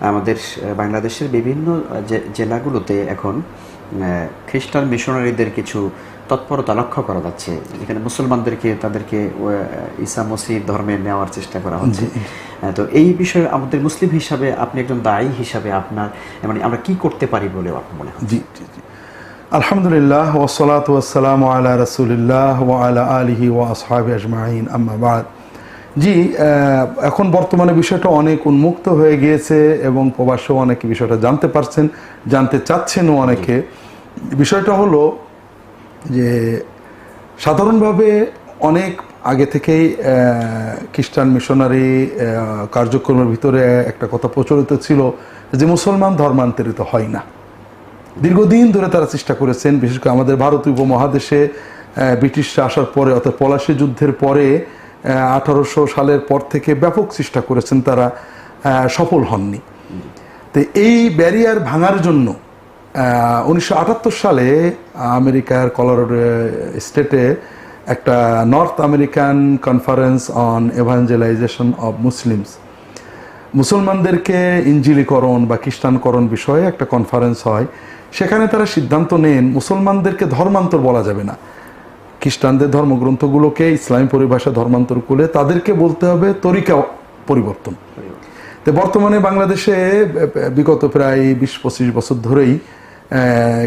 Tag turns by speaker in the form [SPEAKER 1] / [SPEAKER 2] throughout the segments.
[SPEAKER 1] আমাদের বাংলাদেশের বিভিন্ন জেলাগুলোতে এখন খ্রিস্টান মিশনারিদের কিছু তৎপরতা লক্ষ্য করা যাচ্ছে। এখানে মুসলমানদেরকে তাদেরকে ঈসা মসিহ ধর্মে নেওয়ার চেষ্টা করা হচ্ছে। তো এই বিষয়ে আমাদের মুসলিম হিসাবে আপনি একজন দায়ী হিসাবে আপনার মানে আমরা কি করতে পারি বলে আপনার মনে হয়?
[SPEAKER 2] জি জি জি। আলহামদুলিল্লাহ ওসলাত ওয়াসালাম আলা রসুলিল্লাহ ও আলা আলিহি ও আসহাবি আজমাইন আম্মাবাদ জি এখন বর্তমানে বিষয়টা অনেক উন্মুক্ত হয়ে গিয়েছে এবং প্রবাসেও অনেকে বিষয়টা জানতে পারছেন, জানতে চাচ্ছেনও অনেকে। বিষয়টা হলো যে সাধারণভাবে অনেক আগে থেকেই খ্রিস্টান মিশনারি কার্যক্রমের ভিতরে একটা কথা প্রচলিত ছিল যে মুসলমান ধর্মান্তরিত হয় না। দীর্ঘদিন ধরে তারা চেষ্টা করেছেন, বিশেষ করে আমাদের ভারতীয় উপমহাদেশে ব্রিটিশরা আসার পরে অর্থাৎ পলাশী যুদ্ধের পরে আঠারোশো সালের পর থেকে ব্যাপক চেষ্টা করেছেন তারা সফল হননি। তো এই ব্যারিয়ার ভাঙার জন্য উনিশশো আটাত্তর সালে আমেরিকার কলোরাডো স্টেটে একটা North American conference on evangelization of Muslims. মুসলমানদেরকে ইঞ্জিলিকরণ বা খ্রিস্টানকরণ বিষয়ে একটা কনফারেন্স হয়। সেখানে তারা সিদ্ধান্ত নেন, মুসলমানদেরকে ধর্মান্তর বলা যাবে না। খ্রিস্টানদের ধর্মগ্রন্থগুলোকে ইসলামী পরিভাষা ধর্মান্তর করে তাদেরকে বলতে হবে তরিকা পরিবর্তন। তো বর্তমানে বাংলাদেশে বিগত প্রায় বিশ পঁচিশ বছর ধরেই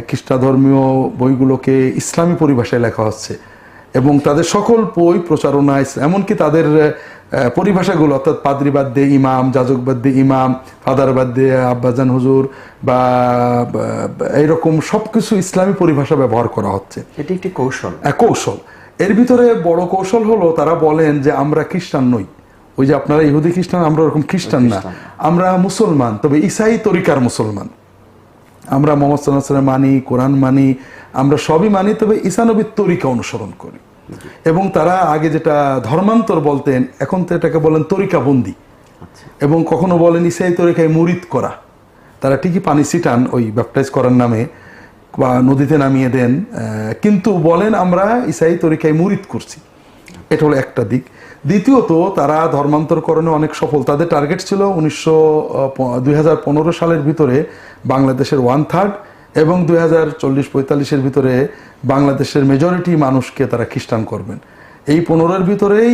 [SPEAKER 2] খ্রিস্টা ধর্মীয় বইগুলোকে ইসলামী পরিভাষায় লেখা হচ্ছে। এবং তাদের সকল বই প্রচারণা ইস- এমনকি তাদের পরিভাষাগুলো অর্থাৎ পাদ্রি বাদ দিয়ে ইমাম যাজক বাদ দিয়ে ইমাম ফাদার বাদ দিয়ে আব্বাজান হুজুর বা এইরকম সব কিছু ইসলামী পরিভাষা ব্যবহার করা হচ্ছে।
[SPEAKER 1] এটি একটি কৌশল।
[SPEAKER 2] এক কৌশল। এর ভিতরে বড় কৌশল হলো তারা বলেন যে আমরা খ্রিস্টান নই। ওই যে আপনারা ইহুদি খ্রিস্টান আমরা ওরকম খ্রিস্টান না। আমরা মুসলমান তবে ইসাই তরিকার মুসলমান। আমরা মোহাম্মদ সাল্লাহ সাল্লাম মানি কোরআন মানি আমরা সবই মানি তবে ঈসানবীর তরিকা অনুসরণ করি। এবং তারা আগে যেটা ধর্মান্তর বলতেন এখন তো এটাকে বলেন তরিকা বন্দি এবং কখনো বলেন ইসাই তরিকায় মুরিদ করা। তারা ঠিকই পানি ছিটান ওই ব্যাপটাইজ করার নামে বা নদীতে নামিয়ে দেন কিন্তু বলেন আমরা ইসাই তরিকায় মুরিদ করছি। এটা হলো একটা দিক। দ্বিতীয়ত তারা ধর্মান্তরকরণে অনেক সফল। তাদের টার্গেট ছিল উনিশশো দুই সালের ভিতরে বাংলাদেশের ওয়ান থার্ড এবং দুই হাজার চল্লিশ পঁয়তাল্লিশের ভিতরে বাংলাদেশের মেজরিটি মানুষকে তারা খ্রিস্টান করবেন। এই পনেরোর ভিতরেই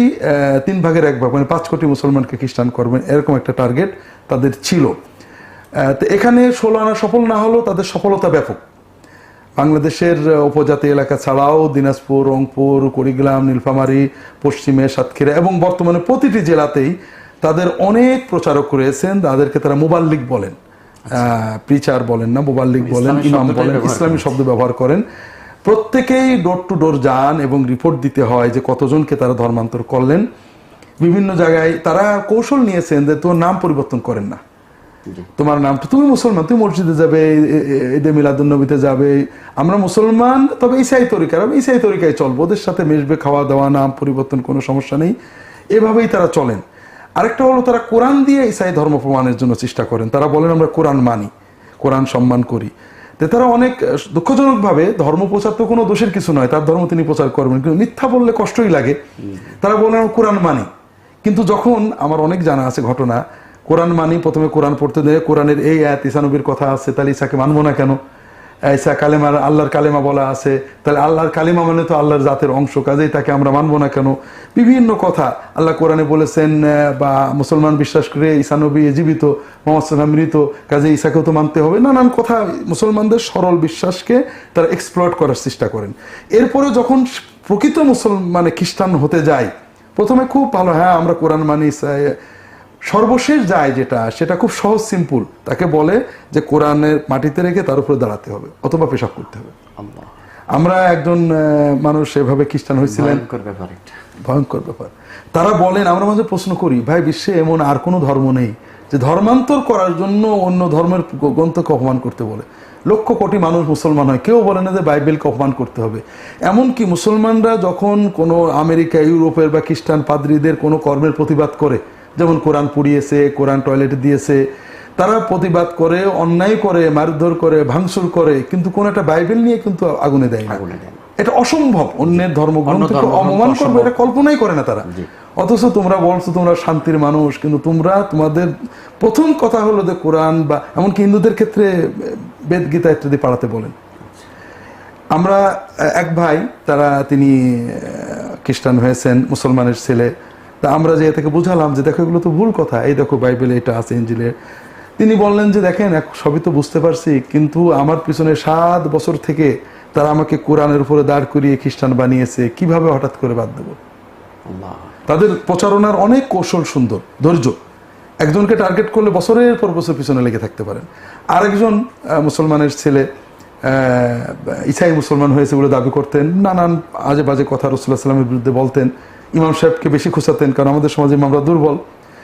[SPEAKER 2] তিন ভাগের এক ভাগ মানে পাঁচ কোটি মুসলমানকে খ্রিস্টান করবেন, এরকম একটা টার্গেট তাদের ছিল। তো এখানে ষোলো আনা সফল না হলেও তাদের সফলতা ব্যাপক। বাংলাদেশের উপজাতি এলাকা ছাড়াও দিনাজপুর, রংপুর, কুড়িগ্রাম, নীলফামারী, পশ্চিমে সাতক্ষীরা এবং বর্তমানে প্রতিটি জেলাতেই তাদের অনেক প্রচারক রয়েছেন, তাদেরকে তারা মোবাল্লিক বলেন। প্রিচার বলেন না মোবাল্লিক বলেন ইমাম বলেন ইসলামী শব্দ ব্যবহার করেন। প্রত্যেকেই ডোর টু ডোর যান এবং রিপোর্ট দিতে হয় যে কতজনকে তারা ধর্মান্তর করলেন। বিভিন্ন জায়গায় তারা কৌশল নিয়েছেন যে তোর নাম পরিবর্তন করেন না। তোমার নাম তুমি মুসলমান তুমি মসজিদে যাবে এ- এ- ঈদে মিলাদুন্নবীতে যাবে। আমরা মুসলমান তবে ইসাই তরিকার আমি ইসাই তরিকায় চলবো। ওদের সাথে মিশবে খাওয়া দাওয়া নাম পরিবর্তন কোনো সমস্যা নেই। এভাবেই তারা চলেন। আরেকটা হলো তারা কোরআন দিয়ে ইসাই ধর্ম প্রমাণের জন্য চেষ্টা করেন। তারা বলেন, আমরা কোরআন মানি, কোরআন সম্মান করি। তো তারা অনেক দুঃখজনকভাবে ধর্ম প্রচার তো কোনো দোষের কিছু নয়, তার ধর্ম তিনি প্রচার করবেন। কিন্তু মিথ্যা বললে কষ্টই লাগে। তারা বলেন কোরআন মানি। কিন্তু যখন আমার অনেক জানা আছে ঘটনা, কোরআন মানি, প্রথমে কোরআন পড়তে দেয়, কোরআনের এই আয়াত ইসানবীর কথা আছে, তাহলে ইসাকে মানবো না কেন? ইসা কালেমার আল্লাহর কালেমা বলা আছে, তাহলে আল্লাহর কালেমা মানে তো আল্লাহর জাতের অংশ, কাজেই তাকে আমরা মানবো না কেন? বিভিন্ন কথা আল্লাহ কোরআনে বলেছেন বা মুসলমান বিশ্বাস করে ঈসানবী জীবিত, মোহাম্মদ মৃত কাজে ঈসাকেও তো মানতে হবে। নানান কথা মুসলমানদের সরল বিশ্বাসকে তারা এক্সপ্লয়েট করার চেষ্টা করেন। এরপরে যখন প্রকৃত মুসলমান মানে খ্রিস্টান হতে যায়, প্রথমে খুব ভালো হ্যাঁ আমরা কোরআন মানি সর্বশেষ যায় যেটা সেটা খুব সহজ সিম্পল তাকে বলে যে কোরআনের মাটিতে রেখে তার উপরে দাঁড়াতে হবে অথবা পেশাব করতে হবে। আমরা একজন মানুষ এভাবে খ্রিস্টান হয়েছিলেন।
[SPEAKER 1] ভয়ঙ্কর ব্যাপার
[SPEAKER 2] ভয়ঙ্কর ব্যাপার। তারা বলেন আমরা মাঝে প্রশ্ন করি ভাই বিশ্বে এমন আর কোনো ধর্ম নেই যে ধর্মান্তর করার জন্য অন্য ধর্মের গ্রন্থকে অপমান করতে বলে? লক্ষ কোটি মানুষ মুসলমান হয়। কেউ বলে না যে বাইবেলকে অপমান করতে হবে। এমনকি মুসলমানরা যখন কোনো আমেরিকা ইউরোপের বা খ্রিস্টান পাদ্রীদের কোনো কর্মের প্রতিবাদ করে যেমন কোরআন পুড়িয়েছে কোরআন টয়লেটে দিয়েছে তারা প্রতিবাদ করে অন্যায় করে মারধর করে ভাঙচুর করে কিন্তু কোন একটা বাইবেল নিয়ে কিন্তু আগুনে দেয় না। এটা অসম্ভব। অন্যের ধর্মগ্রন্থকে
[SPEAKER 1] ধর্মগ্রন্থ
[SPEAKER 2] অপমান করবে এটা কল্পনাই করে না তারা। অথচ তোমরা বলছো তোমরা শান্তির মানুষ কিন্তু তোমরা তোমাদের প্রথম কথা হলো যে কোরআন বা এমনকি হিন্দুদের ক্ষেত্রে বেদ গীতা ইত্যাদি পাড়াতে বলেন। আমরা এক ভাই তারা তিনি খ্রিস্টান হয়েছেন মুসলমানের ছেলে তা আমরা যে থেকে বুঝালাম যে দেখো এগুলো তো ভুল কথা। এই দেখো বাইবেলে এটা আছে ইঞ্জিলে তিনি বললেন যে দেখেন সবই তো বুঝতে পারছি কিন্তু আমার পিছনে সাত বছর থেকে তারা আমাকে কোরআনের উপরে দাঁড় করিয়ে খ্রিস্টান বানিয়েছে কীভাবে হঠাৎ করে বাদ দেবো? তাদের প্রচারণার অনেক কৌশল সুন্দর ধৈর্য। একজনকে টার্গেট করলে বছরের পর বছর পিছনে লেগে থাকতে পারেন। আরেকজন মুসলমানের ছেলে আহ, ইসাই মুসলমান হয়েছে বলে দাবি করতেন নানান আজে বাজে কথা রসুল্লাহ সাল্লামের বিরুদ্ধে বলতেন। ইমাম সাহেবকে বেশি খুঁচাতেন, কারণ আমাদের সমাজে ইমামরা দুর্বল।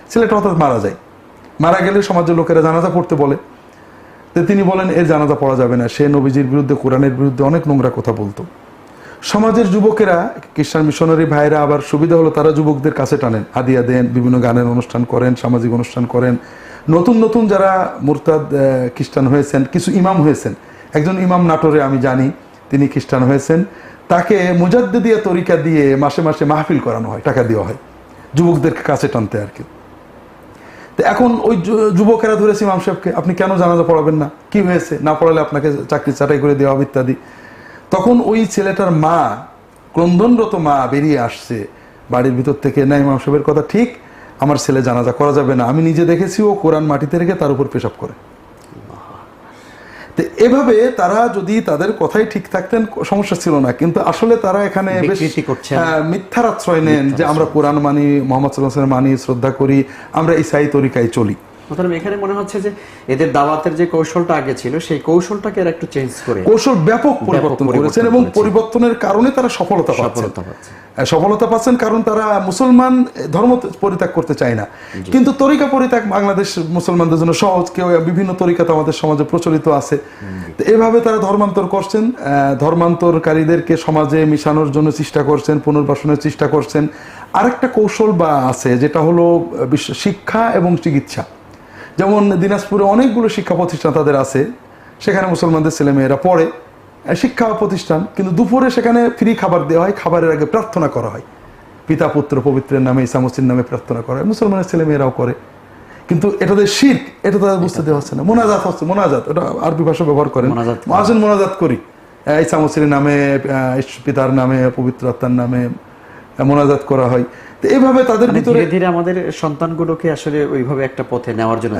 [SPEAKER 2] ছেলেটা হঠাৎ মারা যায়। মারা গেলে সমাজের লোকেরা জানাজা পড়তে বলে। তো তিনি বলেন, এর জানাজা পড়া যাবে না। সে নবীজির বিরুদ্ধে, কোরআনের বিরুদ্ধে অনেক নোংরা কথা বলতো। সমাজের যুবকেরা, খ্রিস্টান মিশনারি ভাইরা আবার সুবিধা হলো, তারা যুবকদের কাছে টানেন। হাদিয়া দেন, বিভিন্ন গানের অনুষ্ঠান করেন, সামাজিক অনুষ্ঠান করেন। নতুন নতুন যারা মুরতাদ খ্রিস্টান হয়েছেন, কিছু ইমাম হয়েছেন। একজন ইমাম নাটোরে, আমি জানি, তিনি খ্রিস্টান হয়েছেন। তাকে মুজাদ্দিদিয়া তরিকা দিয়ে মাসে মাসে মাহফিল করানো হয়, টাকা দেওয়া হয়। যুবকদেরকে কাছে টানতে আর কি। তো এখন ওই যুবকেরা ধরেছে ইমাম সাহেবকে, আপনি কেন জানাজা পড়াবেন না? কি হয়েছে? না পড়ালে আপনাকে চাকরি চাটাই করে দেওয়া হবে, ইত্যাদি। তখন ওই ছেলেটার মা, ক্রন্দনরত মা বেরিয়ে আসছে বাড়ির ভিতর থেকে, না, ইমাম সাহেবের কথা ঠিক, আমার ছেলে জানাজা করা যাবে না। আমি নিজে দেখেছি ও কোরআন মাটিতে রেখে তার উপর পেশাব করে। এভাবে তারা যদি তাদের কথাই ঠিক থাকতেন সমস্যা ছিল না। কিন্তু আসলে তারা এখানে। হ্যাঁ, মিথ্যার আশ্রয় নেন যে আমরা কোরআন মানি মোহাম্মদ সাল্লাহ মানি শ্রদ্ধা করি আমরা ইসাই তরিকায় চলি।
[SPEAKER 1] অতএব এখানে মনে হচ্ছে যে এদের দাওয়াতের যে কৌশলটা আগে ছিল সেই কৌশলটাকে এরা একটু চেঞ্জ করে
[SPEAKER 2] কৌশল ব্যাপক পরিবর্তন করেছেন এবং পরিবর্তনের কারণে তারা সফলতা পাচ্ছেন
[SPEAKER 1] সফলতা পাচ্ছে।
[SPEAKER 2] সফলতা পাচ্ছেন কারণ তারা মুসলমান ধর্ম পরিত্যাগ করতে চায় না। কিন্তু তরিকা পরিত্যাগ বাংলাদেশ মুসলমানদের জন্য সহজ। কেউ বিভিন্ন তরিকা তো আমাদের সমাজে প্রচলিত আছে। এভাবে তারা ধর্মান্তর করছেন। ধর্মান্তরকারীদেরকে সমাজে মিশানোর জন্য চেষ্টা করছেন পুনর্বাসনের চেষ্টা করছেন। আরেকটা কৌশল বা আছে যেটা হলো শিক্ষা এবং চিকিৎসা। যেমন দিনাজপুরে অনেকগুলো শিক্ষা প্রতিষ্ঠান তাদের আছে। সেখানে মুসলমানদের ছেলেমেয়েরা পড়ে শিক্ষা প্রতিষ্ঠান কিন্তু দুপুরে সেখানে ফ্রি খাবার দেওয়া হয় খাবারের আগে প্রার্থনা করা হয়। পিতা পুত্র পবিত্রের নামে ইসামসির নামে প্রার্থনা করা হয় মুসলমানের ছেলেমেয়েরাও করে। কিন্তু এটাদের শির্ক এটা তাদের বুঝতে দেওয়া হচ্ছে না। মোনাজাত হচ্ছে মোনাজাত ওটা আরবি ভাষা ব্যবহার করেন।
[SPEAKER 1] মোনাজাত।
[SPEAKER 2] মহাজন মোনাজাত করি। ইসামসির নামে পিতার নামে পবিত্র আত্মার নামে মোনাজাত করা হয়। তো এইভাবে তাদের
[SPEAKER 1] মানে
[SPEAKER 2] ভিতরে
[SPEAKER 1] ধীরে ধীরে আমাদের সন্তানগুলোকে আসলে ওইভাবে একটা পথে নেওয়ার জন্য।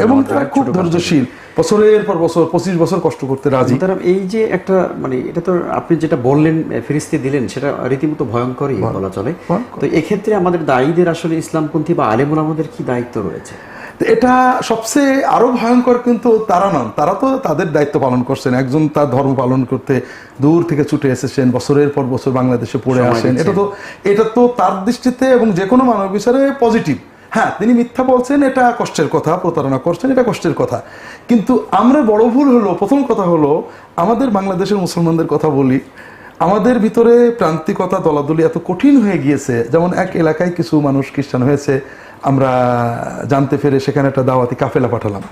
[SPEAKER 2] এবং তারা খুব। ধৈর্যশীল। বছরের পর বছর পঁচিশ বছর কষ্ট করতে রাজি।
[SPEAKER 1] তারা এই যে একটা মানে এটা তো আপনি যেটা বললেন ফিরিস্তি দিলেন সেটা রীতিমতো ভয়ঙ্করই বলা চলে। তো এক্ষেত্রে আমাদের দায়ীদের আসলে ইসলামপন্থী বা আলেমুল আমাদের কি দায়িত্ব রয়েছে?
[SPEAKER 2] এটা সবচেয়ে আরও ভয়ঙ্কর কিন্তু তারা নন। তারা তো তাদের দায়িত্ব পালন করছেন। একজন তার ধর্ম পালন করতে দূর থেকে ছুটে এসেছেন বছরের পর বছর বাংলাদেশে পড়ে আসেন। এটা তো এটা তো তার দৃষ্টিতে এবং যে কোনো মানব বিচারে পজিটিভ হ্যাঁ তিনি মিথ্যা বলছেন এটা কষ্টের কথা প্রতারণা করছেন এটা কষ্টের কথা। কিন্তু আমরা বড় ভুল হলো প্রথম কথা হলো আমাদের বাংলাদেশের মুসলমানদের কথা বলি। আমাদের ভিতরে প্রান্তিকতা দলাদলি এত কঠিন হয়ে গিয়েছে। যেমন এক এলাকায় কিছু মানুষ খ্রিস্টান হয়েছে আমরা জানতে পেরে সেখানে একটা দাওয়াতি কাফেলা পাঠালাম।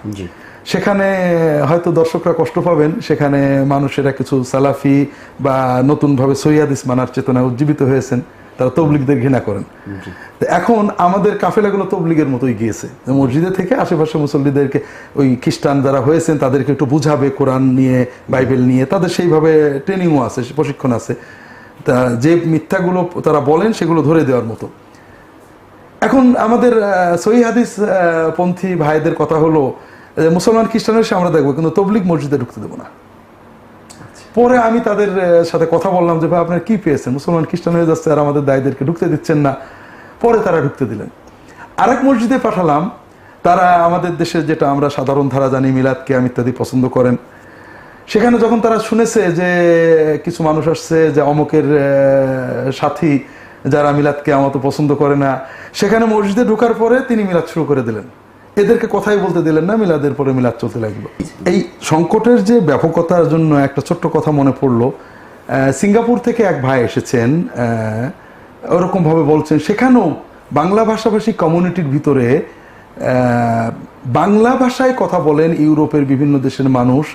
[SPEAKER 2] সেখানে হয়তো দর্শকরা কষ্ট পাবেন সেখানে মানুষেরা কিছু সালাফি বা নতুনভাবে সৈয়াদিস মানার চেতনায় উজ্জীবিত হয়েছেন তারা তবলিগদের ঘৃণা করেন। তো এখন আমাদের কাফেলাগুলো তবলিগের মতোই গিয়েছে। মসজিদে থেকে আশেপাশে মুসল্লিদেরকে ওই খ্রিস্টান যারা হয়েছেন তাদেরকে একটু বুঝাবে কোরআন নিয়ে বাইবেল নিয়ে তাদের সেইভাবে ট্রেনিংও আছে প্রশিক্ষণ আছে। তা যে মিথ্যাগুলো তারা বলেন সেগুলো ধরে দেওয়ার মতো। এখন আমাদের সহি হাদিস পন্থী ভাইদের কথা হলো যে মুসলমান খ্রিস্টানের সে আমরা দেখব কিন্তু তবলিগ মসজিদে ঢুকতে দেবো না। পরে আমি তাদের সাথে কথা বললাম যে ভাই আপনার কি পেয়েছেন? মুসলমান খ্রিস্টান হয়ে যাচ্ছে আর আমাদের দায়ীদেরকে ঢুকতে দিচ্ছেন না। পরে তারা ঢুকতে দিলেন। আরেক মসজিদে পাঠালাম তারা আমাদের দেশে যেটা আমরা সাধারণ ধারা জানি মিলাদ কেয়াম ইত্যাদি পছন্দ করেন। সেখানে যখন তারা শুনেছে যে কিছু মানুষ আসছে যে অমকের সাথী যারা মিলাদকে আমত পছন্দ করে না সেখানে মসজিদে ঢোকার পরে তিনি মিলাদ শুরু করে দিলেন। এদেরকে কথাই বলতে দিলেন না মিলাদের পরে মিলাদ চলতে লাগল। এই সংকটের যে ব্যাপকতার জন্য একটা ছোট্ট কথা মনে পড়ল সিঙ্গাপুর থেকে এক ভাই এসেছেন আহ, ওরকম ভাবে বলছেন সেখানেও বাংলা ভাষাভাষী কমিউনিটির ভিতরে বাংলা ভাষায় কথা বলেন ইউরোপের বিভিন্ন দেশের মানুষ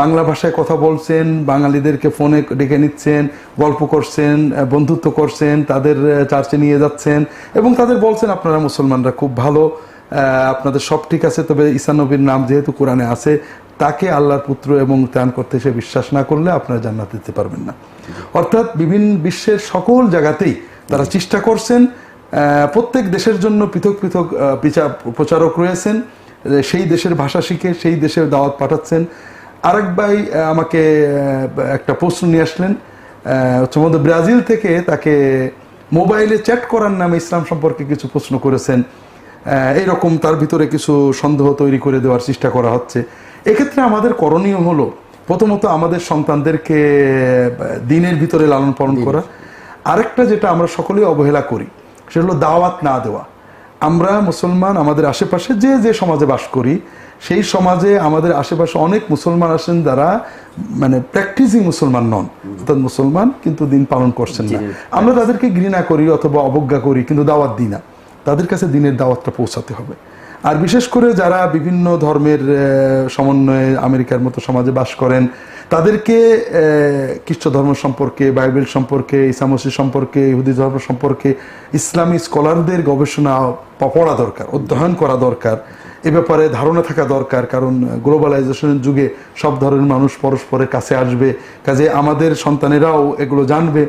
[SPEAKER 2] বাংলা ভাষায় কথা বলছেন, বাঙালিদেরকে ফোনে ডেকে নিচ্ছেন, গল্প করছেন বন্ধুত্ব করছেন, তাদের চার্চে নিয়ে যাচ্ছেন এবং তাদের বলছেন, আপনারা মুসলমানরা খুব ভালো আপনাদের সব ঠিক আছে, তবে ঈসা নবীর নাম যেহেতু কোরআনে আছে, তাকে আল্লাহর পুত্র এবং ত্রাণ করতে সে বিশ্বাস না করলে আপনারা জান্নাত দিতে পারবেন না। অর্থাৎ বিভিন্ন বিশ্বের সকল জায়গাতেই তারা চেষ্টা করছেন প্রত্যেক দেশের জন্য পৃথক পৃথক প্রচারক রয়েছেন সেই দেশের ভাষা শিখে, সেই দেশের দাওয়াত পাঠাচ্ছেন। আরেক ভাই আমাকে একটা প্রশ্ন নিয়ে আসলেন। হচ্ছে মধ্যে ব্রাজিল থেকে তাকে মোবাইলে চ্যাট করার নামে ইসলাম সম্পর্কে কিছু প্রশ্ন করেছেন। এইরকম তার ভিতরে কিছু সন্দেহ তৈরি করে দেওয়ার চেষ্টা করা হচ্ছে। এক্ষেত্রে আমাদের করণীয় হলো প্রথমত আমাদের সন্তানদেরকে দিনের ভিতরে লালন পালন করা। আরেকটা যেটা আমরা সকলেই অবহেলা করি সেটা হলো দাওয়াত না দেওয়া। আমরা মুসলমান আমাদের আশেপাশে যে যে সমাজে বাস করি সেই সমাজে আমাদের আশেপাশে অনেক মুসলমান আছেন যারা মানে প্র্যাকটিসিং মুসলমান নন। অর্থাৎ মুসলমান কিন্তু দিন পালন করছেন না। আমরা তাদেরকে ঘৃণা করি অথবা অবজ্ঞা করি কিন্তু দাওয়াত দিই না। তাদের কাছে দিনের দাওয়াতটা পৌঁছাতে হবে। আর বিশেষ করে যারা বিভিন্ন ধর্মের সমন্বয়ে আমেরিকার মতো সমাজে বাস করেন তাদেরকে আহ, খ্রিস্ট ধর্ম সম্পর্কে বাইবেল সম্পর্কে ইসামসি সম্পর্কে ইহুদি ধর্ম সম্পর্কে ইসলামী স্কলারদের গবেষণা পড়া দরকার অধ্যয়ন করা দরকার। এ ব্যাপারে ধারণা থাকা দরকার, কারণ গ্লোবালাইজেশনের যুগে সব ধরনের মানুষ পরস্পরের কাছে আসবে, কাজে আমাদের সন্তানেরাও এগুলো জানবে।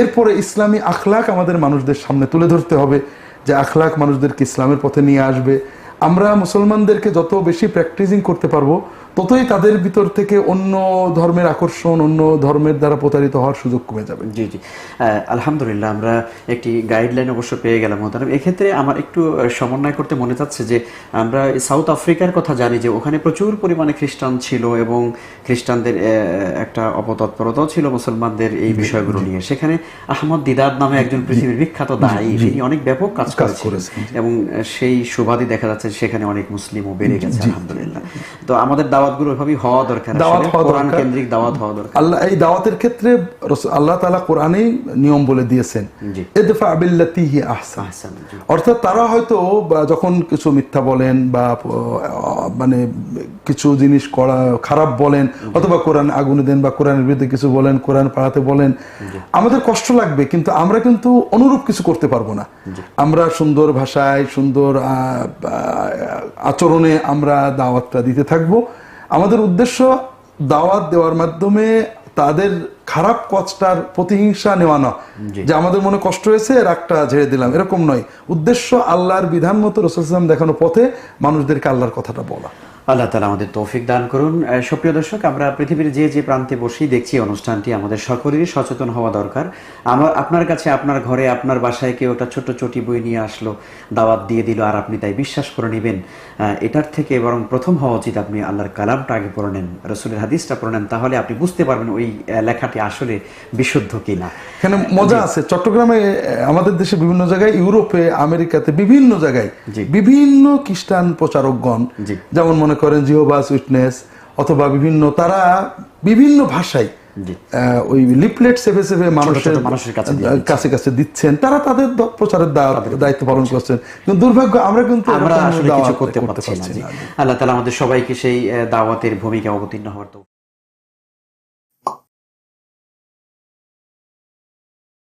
[SPEAKER 2] এরপরে ইসলামী আখলাক আমাদের মানুষদের সামনে তুলে ধরতে হবে, যে আখলাক মানুষদেরকে ইসলামের পথে নিয়ে আসবে। আমরা মুসলমানদেরকে যত বেশি প্র্যাকটিসিং করতে পারব ততই তাদের ভিতর থেকে অন্য ধর্মের আকর্ষণ অন্য ধর্মের দ্বারা প্রতারিত হওয়ার সুযোগ কমে যাবে।
[SPEAKER 1] জি জি। আলহামদুলিল্লাহ আমরা একটি গাইডলাইন অবশ্য পেয়ে গেলাম মোহতারাম। এক্ষেত্রে আমার একটু সমন্বয় করতে মনে চাচ্ছে যে আমরা সাউথ আফ্রিকার কথা জানি যে ওখানে প্রচুর পরিমাণে খ্রিস্টান ছিল এবং খ্রিস্টানদের একটা অপতৎপরতাও ছিল মুসলমানদের এই বিষয়গুলো নিয়ে। সেখানে আহমদ দিদার নামে একজন পৃথিবীর বিখ্যাত দায়ী তিনি অনেক ব্যাপক কাজ করেছেন, এবং সেই সুবাদই দেখা যাচ্ছে সেখানে অনেক মুসলিমও বেড়ে গেছে আলহামদুলিল্লাহ। তো আমাদের দাওয়াতগুলো এভাবেই হওয়া দরকার
[SPEAKER 2] দাওয়াত হওয়া
[SPEAKER 1] কোরআন কেন্দ্রিক দাওয়াত হওয়া দরকার।
[SPEAKER 2] আল্লাহ এই দাওয়াতের ক্ষেত্রে আল্লাহ তাআলা কোরআনেই নিয়ম বলে দিয়েছেন। ইদফা বিল্লাতি হি আহসান।
[SPEAKER 1] আহসান,
[SPEAKER 2] অর্থাৎ তারা হয়তো যখন কিছু মিথ্যা বলেন বা মানে কিছু জিনিস করা খারাপ বলেন অথবা কোরআন আগুনে দেন বা কোরআনের বিরুদ্ধে কিছু বলেন কোরআন পাড়াতে বলেন আমাদের কষ্ট লাগবে কিন্তু আমরা কিন্তু অনুরূপ কিছু করতে পারব না। আমরা সুন্দর ভাষায় সুন্দর আচরণে আমরা দাওয়াতটা দিতে থাকব। আমাদের উদ্দেশ্য দাওয়াত দেওয়ার মাধ্যমে তাদের খারাপ কষ্টার প্রতিহিংসা নেওয়া না যে আমাদের মনে কষ্ট হয়েছে রাগটা ঝেড়ে দিলাম। এরকম নয়। উদ্দেশ্য আল্লাহর বিধান মতো রসুলাম দেখানো পথে মানুষদেরকে আল্লাহর কথাটা বলা।
[SPEAKER 1] আল্লাহ তালা আমাদের তৌফিক দান করুন। সুপ্রিয় দর্শক আমরা পৃথিবীর যে যে প্রান্তে বসেই দেখছি অনুষ্ঠানটি আমাদের সকলেরই সচেতন হওয়া দরকার। আমার আপনার কাছে আপনার ঘরে আপনার বাসায় কেউ একটা ছোট চটি বই নিয়ে আসলো দাওয়াত দিয়ে দিল আর আপনি তাই বিশ্বাস করে নেবেন এটার থেকে বরং প্রথম হওয়া উচিত আপনি আল্লাহর কালামটা আগে পড়ে নেন রসুলের হাদিসটা পড়ে নেন তাহলে আপনি বুঝতে পারবেন ওই লেখাটি আসলে বিশুদ্ধ কিনা।
[SPEAKER 2] এখানে মজা আছে। চট্টগ্রামে আমাদের দেশে বিভিন্ন জায়গায় ইউরোপে আমেরিকাতে বিভিন্ন জায়গায়। বিভিন্ন খ্রিস্টান প্রচারকগণ যেমন মনে করেন জিওবাস উইটনেস অথবা বিভিন্ন তারা বিভিন্ন ভাষায় ওই লিপলেট সেভে সেভে মানুষের
[SPEAKER 1] কাছে
[SPEAKER 2] কাছে কাছে দিচ্ছেন। তারা তাদের প্রচারের দায়িত্ব পালন করছেন। কিন্তু দুর্ভাগ্য আমরা কিন্তু
[SPEAKER 1] আমরা আসলে কিছু করতে পারছি না আল্লাহ তালা আমাদের সবাইকে সেই দাওয়াতের ভূমিকা অবতীর্ণ হওয়ার